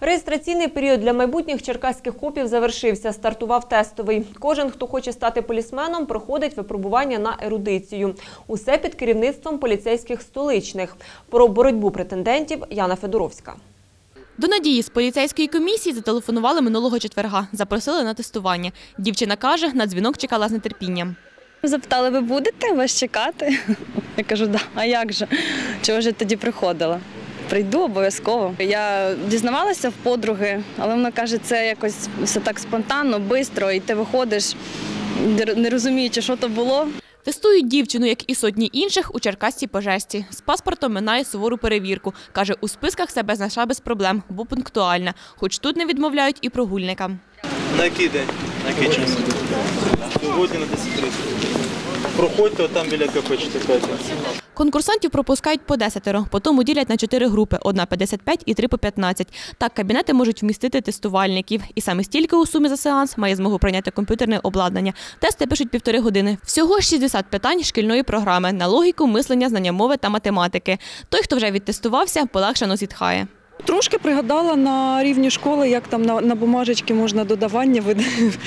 Реєстраційний період для майбутніх черкаських копів завершився. Стартував тестовий. Кожен, хто хоче стати полісменом, проходить випробування на ерудицію. Усе під керівництвом поліцейських столичних. Про боротьбу претендентів Яна Федоровська. До Надії з поліцейської комісії зателефонували минулого четверга. Запросили на тестування. Дівчина каже, на дзвінок чекала з нетерпінням. Запитали, ви будете вас чекати? Я кажу, да, а як же? Чого ж я тоді приходила? Прийду обов'язково. Я дізнавалася в подруги, але вона каже, це якось все так спонтанно, швидко, і ти виходиш, не розуміючи, що то було. Тестують дівчину, як і сотні інших, у Черкасці пожесті. З паспортом минає сувору перевірку. Каже, у списках себе знайшла без проблем, бо пунктуальна. Хоч тут не відмовляють і прогульникам. На який день? Який час? Сьогодні на 10.30. Проходьте отам біля КП чекайте. Конкурсантів пропускають по десятеро, потім ділять на чотири групи – одна 55 і три по 15. Так кабінети можуть вмістити тестувальників. І саме стільки у сумі за сеанс має змогу прийняти комп'ютерне обладнання. Тести пишуть півтори години. Всього ж 60 питань шкільної програми на логіку, мислення, знання мови та математики. Той, хто вже відтестувався, полегшено зітхає. Трошки пригадала на рівні школи, як там на, на бумажечки можна додавання, від-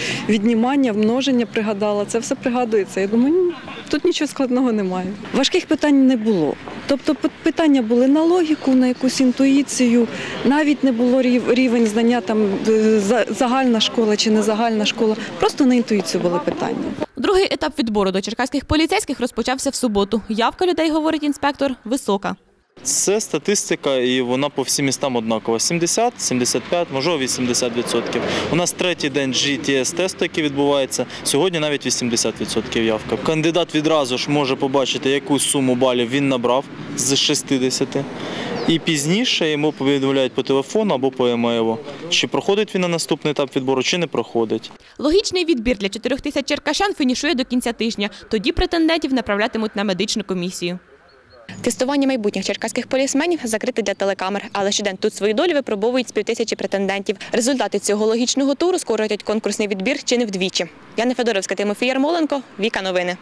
віднімання, множення пригадала. Це все пригадується. Я думаю, тут нічого складного немає. Важких питань не було. Тобто питання були на логіку, на якусь інтуїцію. Навіть не було рів- рівень знання там е, за- загальна школа чи не загальна школа. Просто на інтуїцію були питання. Другий етап відбору до черкаських поліцейських розпочався в суботу. Явка людей, говорить інспектор, висока. Це статистика, і вона по всім містам однакова. 70, 75, можливо 80%. У нас третій день GTS-тесту, який відбувається. Сьогодні навіть 80% явка. Кандидат відразу ж може побачити, яку суму балів він набрав з 60. І пізніше йому повідомляють по телефону або по емейлу, чи проходить він на наступний етап відбору, чи не проходить. Логічний відбір для 4 тисяч черкащан фінішує до кінця тижня. Тоді претендентів направлятимуть на медичну комісію. Тестування майбутніх черкаських полісменів закрите для телекамер, але щодень тут свою долю випробовують з півтисячі претендентів. Результати цього логічного туру скоротять конкурсний відбір чи не вдвічі. Яна Федоровська, Тимофій Ярмоленко, Віка Новини.